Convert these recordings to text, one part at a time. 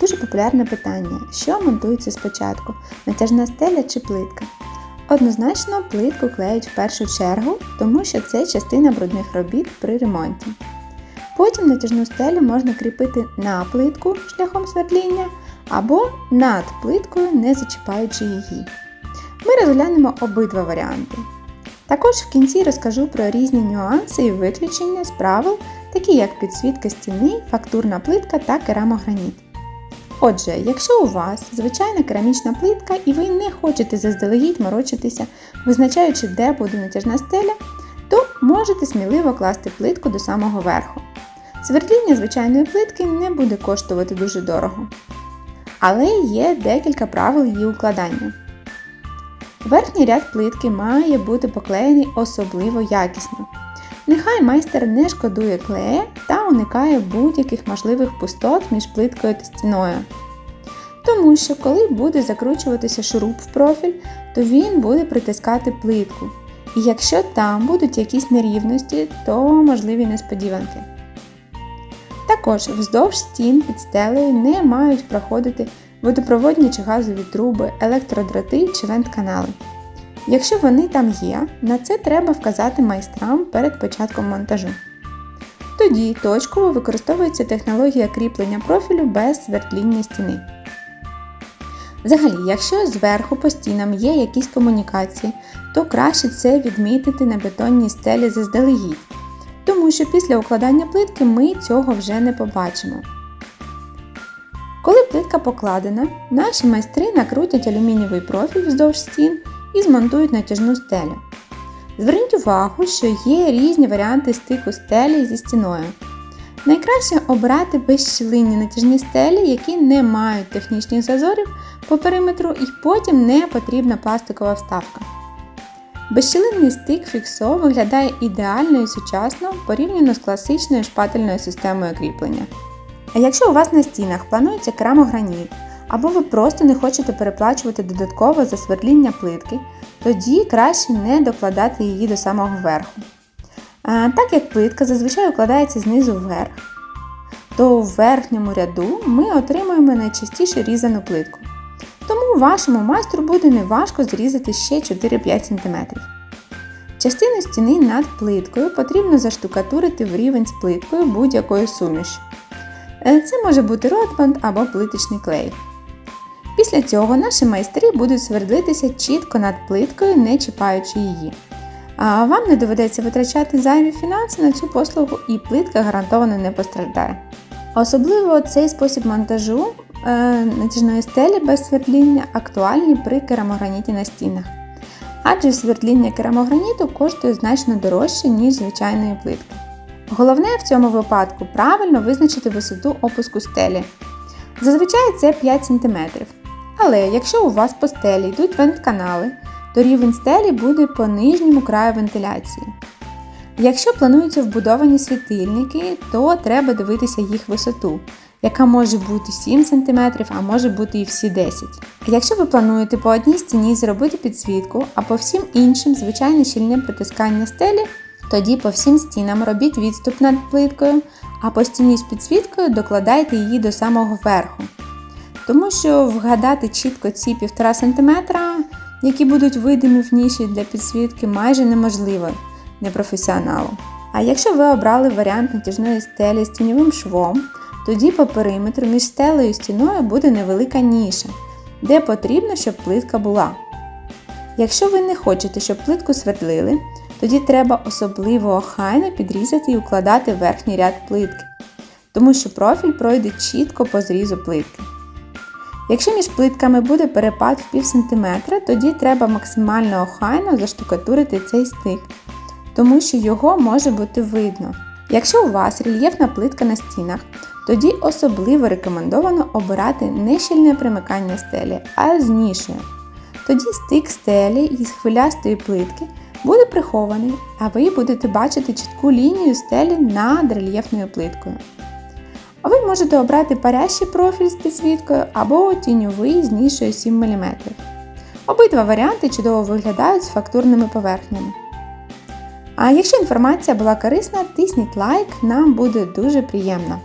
Дуже популярне питання: що монтується спочатку? Натяжна стеля чи плитка? Однозначно, плитку клеють в першу чергу, тому що це частина брудних робіт при ремонті. Потім натяжну стелю можна кріпити на плитку шляхом свердління або над плиткою, не зачіпаючи її. Ми розглянемо обидва варіанти. Також в кінці розкажу про різні нюанси і виключення з правил, такі як підсвітка стіни, фактурна плитка та керамограніт. Отже, якщо у вас звичайна керамічна плитка і ви не хочете заздалегідь морочитися, визначаючи, де буде натяжна стеля, то можете сміливо класти плитку до самого верху. Свердління звичайної плитки не буде коштувати дуже дорого. Але є декілька правил її укладання. Верхній ряд плитки має бути поклеєний особливо якісно. Нехай майстер не шкодує клея та уникає будь-яких можливих пустот між плиткою та стіною. Тому що, коли буде закручуватися шуруп в профіль, то він буде притискати плитку. І якщо там будуть якісь нерівності, то можливі несподіванки. Також вздовж стін під стелею не мають проходити водопроводні чи газові труби, електродроти чи вент-канали. Якщо вони там є, на це треба вказати майстрам перед початком монтажу. Тоді точково використовується технологія кріплення профілю без свердління стіни. Взагалі, якщо зверху по стінам є якісь комунікації, то краще це відмітити на бетонній стелі заздалегідь, тому що після укладання плитки ми цього вже не побачимо. Коли плитка покладена, наші майстри накрутять алюмінієвий профіль вздовж стін і змонтують натяжну стелю. Зверніть увагу, що є різні варіанти стику стелі зі стіною. Найкраще обрати безщілинні натяжні стелі, які не мають технічних зазорів по периметру і потім не потрібна пластикова вставка. Безщілинний стик фіксо виглядає ідеально і сучасно порівняно з класичною шпательною системою кріплення. А якщо у вас на стінах планується керамограніт, або ви просто не хочете переплачувати додатково за свердління плитки, тоді краще не докладати її до самого верху. А, так як плитка зазвичай укладається знизу вверх, то у верхньому ряду ми отримуємо найчастіше різану плитку. Тому вашому майстру буде неважко зрізати ще 4-5 см. Частину стіни над плиткою потрібно заштукатурити в рівень з плиткою будь-якою сумішю. Е, Це може бути ротбанд або плиточний клей. Після цього наші майстри будуть свердлитися чітко над плиткою, не чіпаючи її. А вам не доведеться витрачати зайві фінанси на цю послугу і плитка гарантовано не постраждає. Особливо цей спосіб монтажу е, натяжної стелі без свердління актуальний при керамограніті на стінах. Адже свердління керамограніту коштує значно дорожче, ніж звичайної плитки. Головне в цьому випадку правильно визначити висоту опуску стелі. Зазвичай це 5 см. Але якщо у вас по стелі йдуть вент-канали, то рівень стелі буде по нижньому краю вентиляції. Якщо плануються вбудовані світильники, то треба дивитися їх висоту, яка може бути 7 см, а може бути і всі 10 Якщо ви плануєте по одній стіні зробити підсвітку, а по всім іншим звичайне щільне притискання стелі, тоді по всім стінам робіть відступ над плиткою, а по стіні з підсвіткою докладайте її до самого верху. Тому що вгадати чітко ці 1,5 см, які будуть видимі в ніші для підсвітки, майже неможливо непрофесіоналу. А якщо ви обрали варіант натяжної стелі з тіньовим швом, тоді по периметру між стелею і стіною буде невелика ніша, де потрібно, щоб плитка була. Якщо ви не хочете, щоб плитку свердлили, тоді треба особливо охайно підрізати і укладати верхній ряд плитки, тому що профіль пройде чітко по зрізу плитки. Якщо між плитками буде перепад в пів сантиметра, тоді треба максимально охайно заштукатурити цей стик, тому що його може бути видно. Якщо у вас рельєфна плитка на стінах, тоді особливо рекомендовано обирати не щільне примикання стелі, а з нішею. Тоді стик стелі із хвилястої плитки буде прихований, а ви будете бачити чітку лінію стелі над рельєфною плиткою. А ви можете обрати парящий профіль з підсвіткою або тіньовий з нішою 7 мм. Обидва варіанти чудово виглядають з фактурними поверхнями. А якщо інформація була корисна, тисніть лайк, нам буде дуже приємно.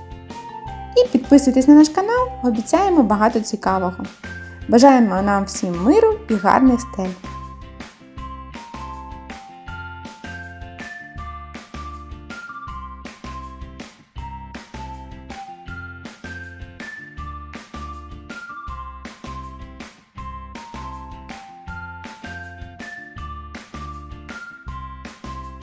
І підписуйтесь на наш канал, Обіцяємо багато цікавого. Бажаємо нам всім миру і гарних стель!